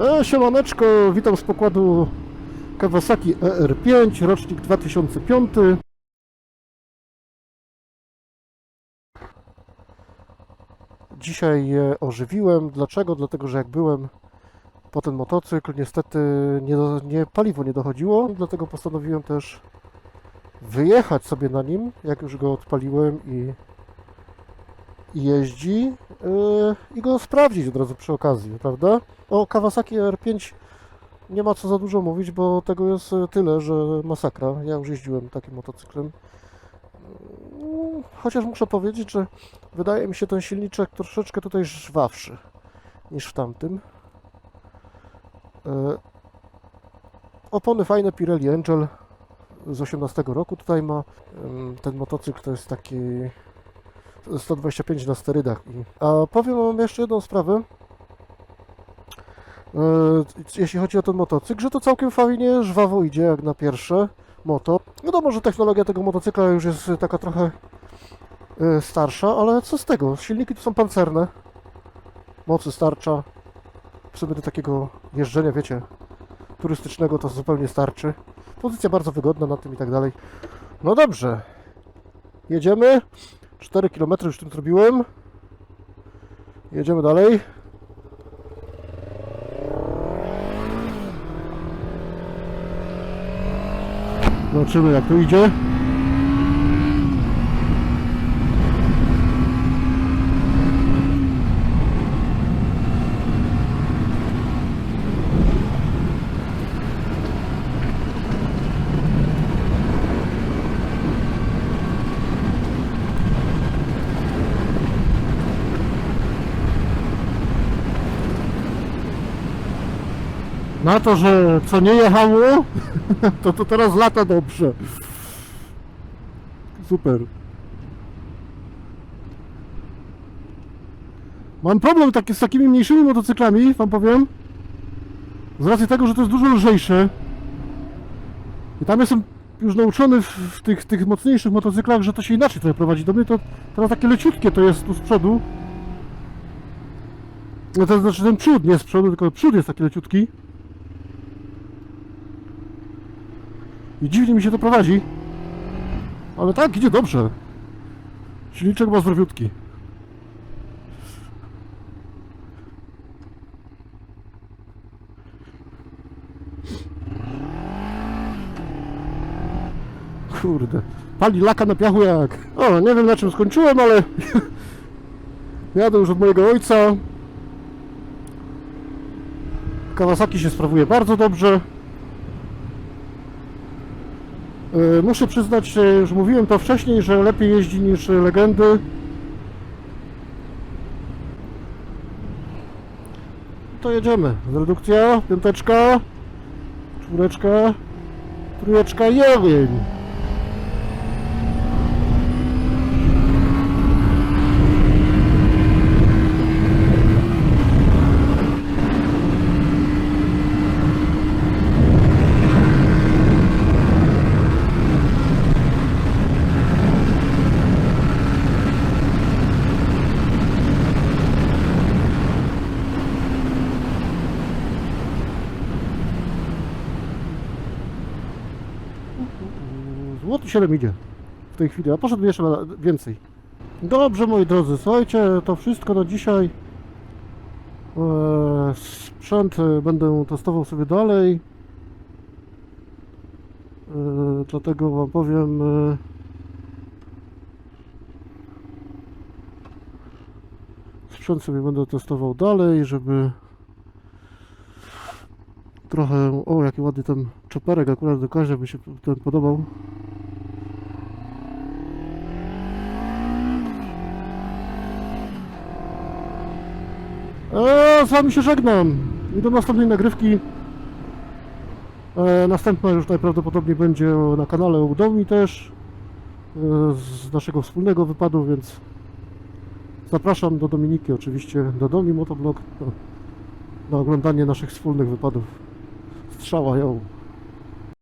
E, siemaneczko, witam z pokładu Kawasaki ER5, rocznik 2005. Dzisiaj je ożywiłem. Dlaczego? Dlatego, że jak byłem po ten motocykl, niestety nie, do- nie, paliwo nie dochodziło, dlatego postanowiłem też wyjechać sobie na nim, jak już go odpaliłem i, jeździ yy, i go sprawdzić od razu przy okazji, prawda? O Kawasaki R5 nie ma co za dużo mówić, bo tego jest e, tyle, że masakra. Ja już jeździłem takim motocyklem. Mm, Chociaż muszę powiedzieć, że wydaje mi się ten silniczek troszeczkę tutaj żwawszy niż w tamtym. E, Opony fajne Pirelli Angel z 18 roku tutaj ma. Ten motocykl to jest taki 125 na sterydach. A powiem wam jeszcze jedną sprawę. E, Jeśli chodzi o ten motocykl, że to całkiem fajnie, żwawo idzie jak na pierwsze moto. Wiadomo, że technologia tego motocykla już jest taka trochę e, starsza, ale co z tego? Silniki tu są pancerne. Mocy starcza. W sobie do takiego jeżdżenia, wiecie, turystycznego to zupełnie starczy. Pozycja bardzo wygodna na tym i tak dalej. No dobrze. Jedziemy. 4 km już tym zrobiłem. Jedziemy dalej. Zobaczymy jak to idzie. Na to, że co nie jechało, to to teraz lata dobrze. Super. Mam problem taki, z takimi mniejszymi motocyklami, wam powiem. Z racji tego, że to jest dużo lżejsze. I tam jestem już nauczony w, w tych, tych mocniejszych motocyklach, że to się inaczej trochę prowadzi. Do mnie to teraz takie leciutkie to jest tu z przodu. No to znaczy ten przód, nie z przodu, tylko przód jest taki leciutki. I dziwnie mi się to prowadzi. Ale tak, idzie dobrze. Silniczek ma zdrowiutki. Kurde. Pali laka na piachu jak... O, nie wiem na czym skończyłem, ale... Jadę już od mojego ojca. Kawasaki się sprawuje bardzo dobrze. E, Muszę przyznać, już mówiłem to wcześniej, że lepiej jeździ niż legendy. To jedziemy. Redukcja, piąteczka, czwóreczka, trójeczka i ogień. Złoty 7 idzie w tej chwili, a poszedł jeszcze więcej. Dobrze moi drodzy, słuchajcie, to wszystko na dzisiaj. Eee, Sprzęt e, będę testował sobie dalej. Eee, Dlatego wam powiem. e, Sprzęt sobie będę testował dalej, żeby trochę. O, jaki ładny ten czoperek, akurat do Kazia by się ten podobał. Eee, z wami się żegnam. I do następnej nagrywki. E, następna już najprawdopodobniej będzie na kanale u Domi też. E, z naszego wspólnego wypadu, więc zapraszam do Dominiki oczywiście, do Domi Motoblog na oglądanie naszych wspólnych wypadów. Strzała ją.